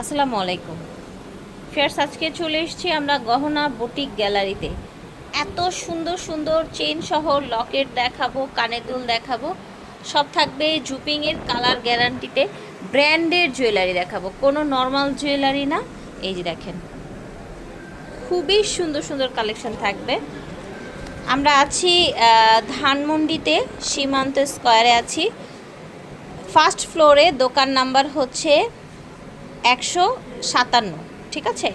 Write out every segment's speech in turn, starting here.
আসসালামু আলাইকুম। ফেয়ার্স, আজকে চলে এসেছি আমরা গহনা বুটিক গ্যালারিতে। এত সুন্দর সুন্দর চেন সহ লকেট দেখাবো, কানের দুল দেখাবো। সব থাকবে জুপিংয়ের কালার গ্যারান্টিতে। ব্র্যান্ডের জুয়েলারি দেখাবো, কোনো নর্মাল জুয়েলারি না। এই যে দেখেন, খুবই সুন্দর সুন্দর কালেকশন থাকবে। আমরা আছি ধানমন্ডিতে, সীমান্ত স্কোয়ারে আছি। ফার্স্ট ফ্লোরে দোকান নাম্বার হচ্ছে একশো সাতান্ন ঠিক আছে?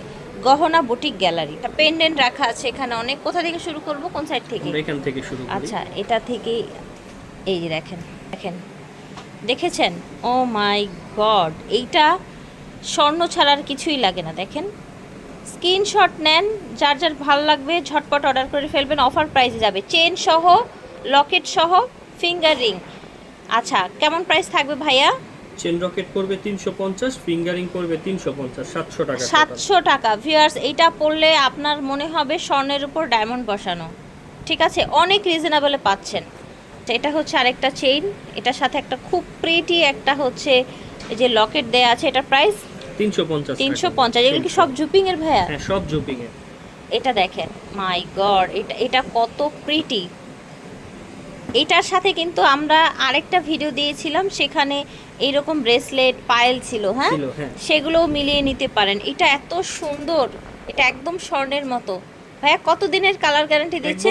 গহনা বুটিক গ্যালারি। তা পেন্ডেন্ট রাখা আছে এখানে অনেক। কোথা থেকে শুরু করব? কোন সাইড থেকে? এখান থেকে শুরু আচ্ছা এটা থেকে এই যে দেখেন দেখেন। দেখেছেন? ও মাই গড এইটা স্বর্ণ ছাড়ার কিছুই লাগে না দেখেন। স্ক্রিনশট নেন যার যার ভালো লাগবে ঝটপট অর্ডার করে ফেলবেন অফার প্রাইসে যাবে। চেন সহ লকেট সহ ফিঙ্গার রিং আচ্ছা কেমন প্রাইস থাকবে ভাইয়া? চেন রকেট পড়বে তিনশো পঞ্চাশ ফিঙ্গারিং পড়বে তিনশো পঞ্চাশ সাতশো টাকা। সাতশো টাকা। ভিউয়ার্স এইটা পড়লে আপনার মনে হবে স্বর্ণের উপর ডায়মন্ড বসানো। ঠিক আছে? অনেক রিজনেবলে পাচ্ছেন। এটা হচ্ছে আরেকটা চেইন এটার সাথে একটা খুব প্রিটি একটা হচ্ছে এই যে লকেট দেয়া আছে এটার প্রাইস তিনশো পঞ্চাশ। তিনশো পঞ্চাশ। এগুলো কি সব জুপিং এর ভাইয়া? হ্যাঁ সব জুপিং এর এটা দেখেন। মাই গড এটা এটা কত প্রিটি এটার সাথে কিন্তু আমরা আরেকটা ভিডিও দিয়েছিলাম সেখানে এইরকম ব্রেসলেট পায়েল ছিল হ্যাঁ? সেগুলোও মিলিয়ে নিতে পারেন। এটা এত সুন্দর এটা একদম স্বর্ণের মতো। ভাইয়া কত দিনের কালার গ্যারান্টি দিচ্ছে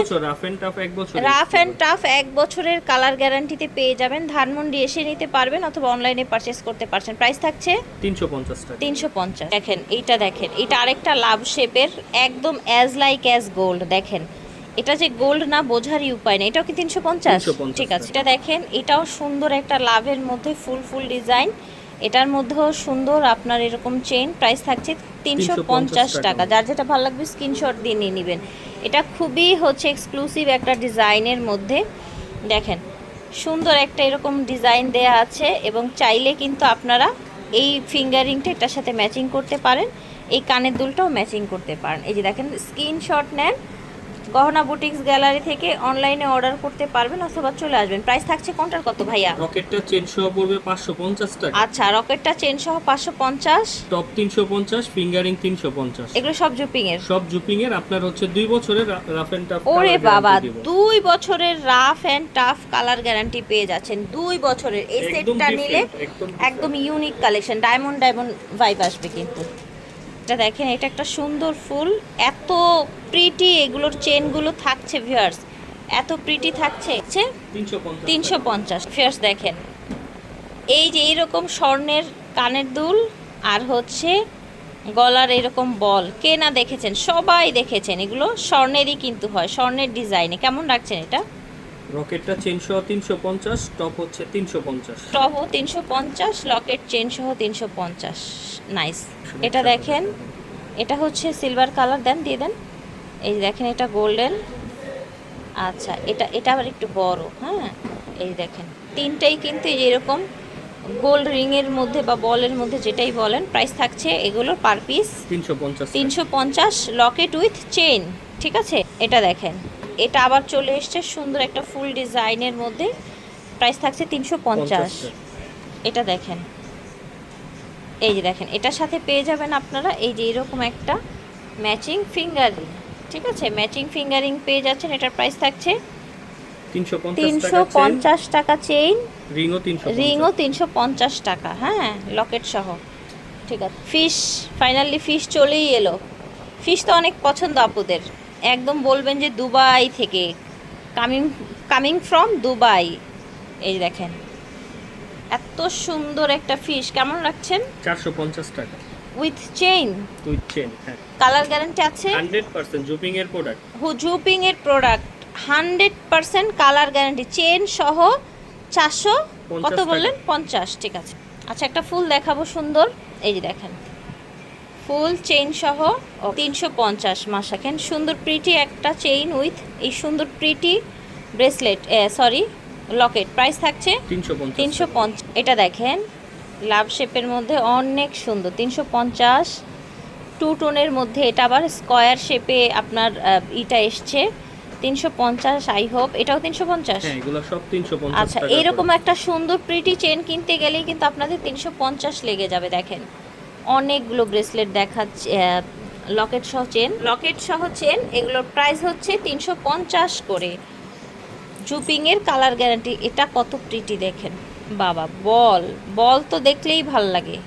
রাফ অ্যান্ড টাফ এক বছরের কালার গ্যারান্টিতে পেয়ে যাবেন। ধানমন্ডি এসে নিতে পারবেন অথবা অনলাইনে পারচেস করতে পারছেন। প্রাইস থাকছে? তিনশো পঞ্চাশ তিনশো পঞ্চাশ। দেখেন এইটা দেখেন। এটা আরেকটা লাভ শেপের একদম অ্যাজ লাইক অ্যাজ গোল্ড দেখেন। এটা যে গোল্ড না বোঝারই উপায় নেই। এটাও কি তিনশো পঞ্চাশ? ঠিক আছে এটা দেখেন এটাও সুন্দর একটা লাভের মধ্যে ফুল ফুল ডিজাইন। এটার মধ্যেও সুন্দর আপনার এরকম চেন প্রাইস থাকছে তিনশো পঞ্চাশ টাকা। টাকা। যার যেটা ভালো লাগবে স্ক্রিনশট দিয়ে নিয়ে নেবেন। এটা খুবই হচ্ছে এক্সক্লুসিভ একটা ডিজাইনের মধ্যে। দেখেন সুন্দর একটা এরকম ডিজাইন দেয়া আছে এবং চাইলে কিন্তু আপনারা এই ফিঙ্গারিংটা এটার সাথে ম্যাচিং করতে পারেন। এই কানের দুলটাও ম্যাচিং করতে পারেন। এই যে দেখেন স্ক্রিনশট নেন গহনা বুটিক্স গ্যালারি থেকে অনলাইনে অর্ডার করতে পারবেন অথবা চলে আসবেন। প্রাইস থাকছে কোনটার কত ভাইয়া? রকেটটা চেন সহ পড়বে পাঁচশো পঞ্চাশ টাকা। আচ্ছা রকেটটা চেন সহ পাঁচশো পঞ্চাশ। টপ তিনশো পঞ্চাশ ফিঙ্গারিং তিনশো পঞ্চাশ। এগুলো সব জুপিং এর সব জুপিং এর আপনার হচ্ছে দুই বছরের রাফ এন্ড টাফ ওরে বাবা দুই বছরের rough and tough colour guarantee পেয়ে যাচ্ছেন। দুই বছরের এই সেটটা নিলে একদম unique collection diamond diamond vibe আসবে কিন্তু। এটা দেখেন এটা একটা সুন্দর ফুল। এত প্রিটি এগুলোর চেনগুলো থাকছে ভিউয়ার্স এত প্রিটি থাকছে। তিনশো পঞ্চাশ। তিনশো পঞ্চাশ। ফিয়ার্স দেখেন। এই যে এইরকম স্বর্ণের কানের দুল আর হচ্ছে গলার এরকম বল। কে না দেখেছেন? সবাই দেখেছেন। এগুলো স্বর্ণেরই কিন্তু হয় স্বর্ণের ডিজাইনে কেমন রাখছেন এটা? রকেটটা চেন সহ তিনশো পঞ্চাশ টপ হচ্ছে তিনশো পঞ্চাশ। টপও তিনশো পঞ্চাশ লকেট চেন সহ তিনশো পঞ্চাশ। নাইস এটা দেখেন এটা হচ্ছে সিলভার কালার দেন দিয়ে দেন। এই দেখেন এটা গোল্ডেন আচ্ছা এটা এটা আবার একটু বড় হ্যাঁ? এই দেখেন তিনটাই কিন্তু এরকম গোল্ড রিংয়ের মধ্যে বা বলের মধ্যে যেটাই বলেন প্রাইস থাকছে এগুলোর পার পিস তিনশো পঞ্চাশ। তিনশো পঞ্চাশ লকেট উইথ চেন ঠিক আছে? এটা দেখেন। এটা আবার চলে এসছে সুন্দর একটা ফুল ডিজাইনের মধ্যে। প্রাইস থাকছে তিনশো পঞ্চাশ। এটা দেখেন। এই যে দেখেন এটার সাথে পেয়ে যাবেন আপনারা এই যে এরকম একটা ম্যাচিং ফিঙ্গারিং ঠিক আছে? ম্যাচিং ফিঙ্গারিং পেয়ে যাচ্ছেন এটার প্রাইস থাকছে তিনশো পঞ্চাশ টাকা চেইন রিংও তিনশো রিংও তিনশো পঞ্চাশ টাকা হ্যাঁ লকেট সহ। ঠিক আছে ফিশ ফাইনালি ফিশ চলেই এলো। ফিশ তো অনেক পছন্দ আপুদের। একদম বলবেন যে দুবাই থেকে। Coming coming from Dubai. এই দেখেন। এত সুন্দর একটা ফিশ কেমন রাখছেন? চারশো পঞ্চাশ টাকা। উইথ চেইন উইথ চেন হ্যাঁ। কালার গ্যারান্টি আছে? হান্ড্রেড পার্সেন্ট জুপিং এর প্রোডাক্ট হুজুপিং এর product hundred percent colour guarantee chain সহ চারশো কত বললেন? পঞ্চাশ ঠিক আছে। আচ্ছা একটা ফুল দেখাবো সুন্দর। এই যে দেখেন। ফুল চেইন সহ তিনশো পঞ্চাশ মাসাকেন সুন্দর প্রিটি একটা চেইন উইথ এই সুন্দর pretty bracelet sorry locket. Price থাকছে তিনশো পঞ্চাশ। এটা দেখেন লাভ শেপের মধ্যে অনেক সুন্দর। তিনশো পঞ্চাশ টু টোনের মধ্যে এটা আবার স্কোয়ার শেপে আপনার ইটা এসছে। তিনশো পঞ্চাশ আই হোপ এটাও তিনশো পঞ্চাশ? হ্যাঁ আচ্ছা এরকম একটা সুন্দর প্রিটি চেন কিনতে গেলেই কিন্তু আপনাদের তিনশো পঞ্চাশ লেগে যাবে দেখেন। অনেকগুলো ব্রেসলেট দেখাচ্ছে লকেট সহ চেন। লকেট সহ চেন এগুলোর প্রাইস হচ্ছে তিনশো পঞ্চাশ করে। জুপিংয়ের কালার গ্যারান্টি এটা কত প্রিটি দেখেন। বাবা বল বল তো দেখলেই ভালো লাগে।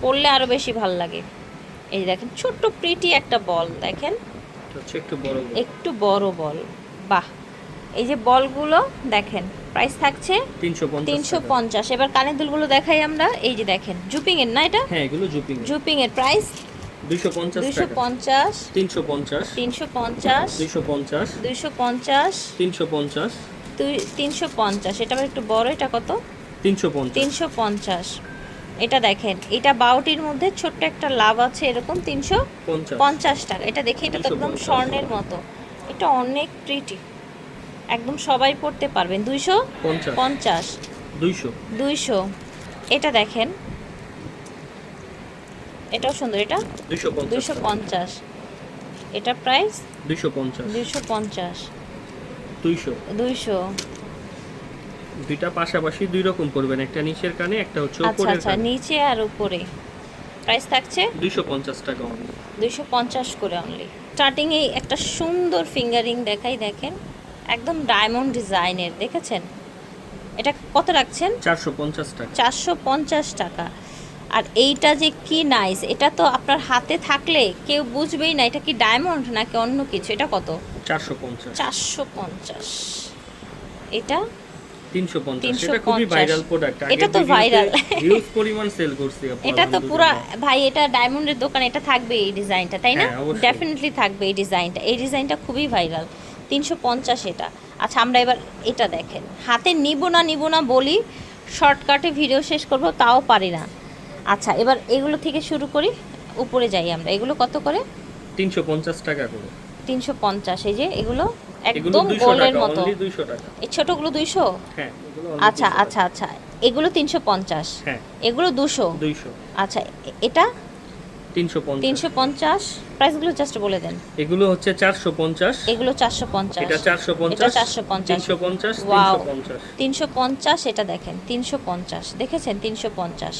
পড়লে আরও বেশি ভালো লাগে। এই দেখেন ছোট্ট প্রিটি একটা বল দেখেন। বল। একটু বড় বল। বাহ এই যে বলগুলো দেখেন প্রাইস থাকছে তিনশো পঞ্চাশ এবার কানের দুলগুলো দেখাই আমরা এই যে দেখেন জুপিং এর না এটা? হ্যাঁ এগুলো জুপিং জুপিং এর প্রাইস দুইশো পঞ্চাশ তিনশো পঞ্চাশ। তিনশো পঞ্চাশ। দুইশো পঞ্চাশ। দুইশো পঞ্চাশ। তিনশো পঞ্চাশ। তিনশো পঞ্চাশ। এটা আবার একটু বড় এটা কত? তিনশো পঞ্চাশ। তিনশো পঞ্চাশ। এটা দেখেন এটা বাউটির মধ্যে ছোট্ট একটা লাভ আছে এরকম তিনশো পঞ্চাশ। টাকা। এটা দেখে এটা তো একদম স্বর্ণের মতো। এটা অনেক প্রিটি একদম সবাই পড়তে পারবেন। দুইশো পঞ্চাশ। দুইশো। দুইশো। এটা দেখেন। এটাও সুন্দর এটা? দুইশো পঞ্চাশ। এটা প্রাইস? দুইশো পঞ্চাশ। দুইশো পঞ্চাশ। দুইশো। দুইশো। দুইটা পাশাপাশি দুই রকম করবেন একটা নিচের কানে একটা হচ্ছে আচ্ছা উপরের আচ্ছা নিচে আর উপরে। প্রাইস থাকছে? দুইশো পঞ্চাশ টাকা only। দুইশো পঞ্চাশ করে অনলি স্টার্টিংয়ে একটা সুন্দর ফিঙ্গারিং দেখাই দেখেন। একদম ডায়মন্ড ডিজাইনের দেখেছেন? এটা কত রাখছেন? চারশো পঞ্চাশ টাকা। চারশো পঞ্চাশ টাকা। আর এইটা যে কি নাইস এটা তো আপনার হাতে থাকলে কেউ বুঝবেই না এটা কি ডায়মন্ড নাকি অন্য কিছু? এটা কত? চারশো পঞ্চাশ। চারশো পঞ্চাশ। এটা? তিনশো পঞ্চাশ। এটা খুবই ভাইরাল প্রোডাক্ট এটা তো viral। হিউজ পরিমাণ সেল করছি এটা তো পুরা ভাই এটা ডায়মন্ডের দোকান এটা থাকবে এই ডিজাইনটা তাই না? হ্যাঁ, ডেফিনেটলি থাকবে এই ডিজাইনটা এই ডিজাইনটা খুবই ভাইরাল তিনশো পঞ্চাশ এটা। আচ্ছা আমরা এবার এটা দেখেন। হাতে নিব না নিব না বলি শর্টকাটে ভিডিও শেষ করব তাও পারি না। আচ্ছা এবার এগুলো থেকে শুরু করি উপরে যাই আমরা। এগুলো কত করে? তিনশো পঞ্চাশ টাকা করে। তিনশো পঞ্চাশ এই যে এগুলো একদম গোল্ডের মতো। এই ছোটগুলো দুইশো? হ্যাঁ আচ্ছা আচ্ছা আচ্ছা এগুলো তিনশো পঞ্চাশ। হ্যাঁ। এগুলো দুশো? আচ্ছা এটা? তিনশো পঞ্চাশ। তিনশো পঞ্চাশ। প্রাইসগুলো জাস্ট বলে দেন। এগুলো হচ্ছে এগুলো চারশো পঞ্চাশ। এটা চারশো এটা পঞ্চাশ চারশো পঞ্চাশ। তিনশো পঞ্চাশ Wow. তিনশো পঞ্চাশ। তিনশো পঞ্চাশ এটা দেখেন তিনশো পঞ্চাশ। দেখেছেন? তিনশো পঞ্চাশ।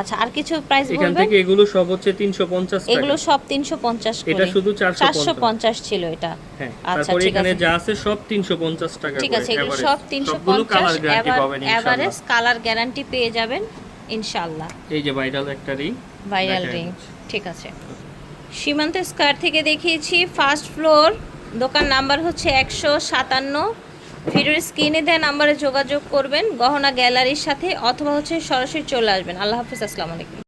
আচ্ছা আর কিছু প্রাইস এখান থেকে এগুলো সব হচ্ছে তিনশো পঞ্চাশ এগুলো সব তিনশো পঞ্চাশ এটা শুধু চারশো চারশো পঞ্চাশ পঞ্চাশ ছিল এটা। হ্যাঁ আচ্ছা, তারপরে ঠিক এখানে আছে। যা আছে সব তিনশো পঞ্চাশ টাকা ঠিক আছে এগুলো সব তিনশো সবগুলো পঞ্চাশ কালার গ্যারান্টি পাবেন এভারেজ কালার গ্যারান্টি পেয়ে যাবেন। ইনশাল্লাহ এই যে ভাইরাল একটা রিং ভাইরাল রিং ঠিক আছে। সীমান্ত স্কয়ার থেকে দেখিয়েছি ফার্স্ট ফ্লোর দোকান নাম্বার হচ্ছে একশো সাতান্ন। ভিডিওর স্ক্রিনে দেওয়া নাম্বারে যোগাযোগ করবেন গহনা গ্যালারির সাথে অথবা হচ্ছে সরাসরি চলে আসবেন। আল্লাহ হাফিজ আসসালামু আলাইকুম।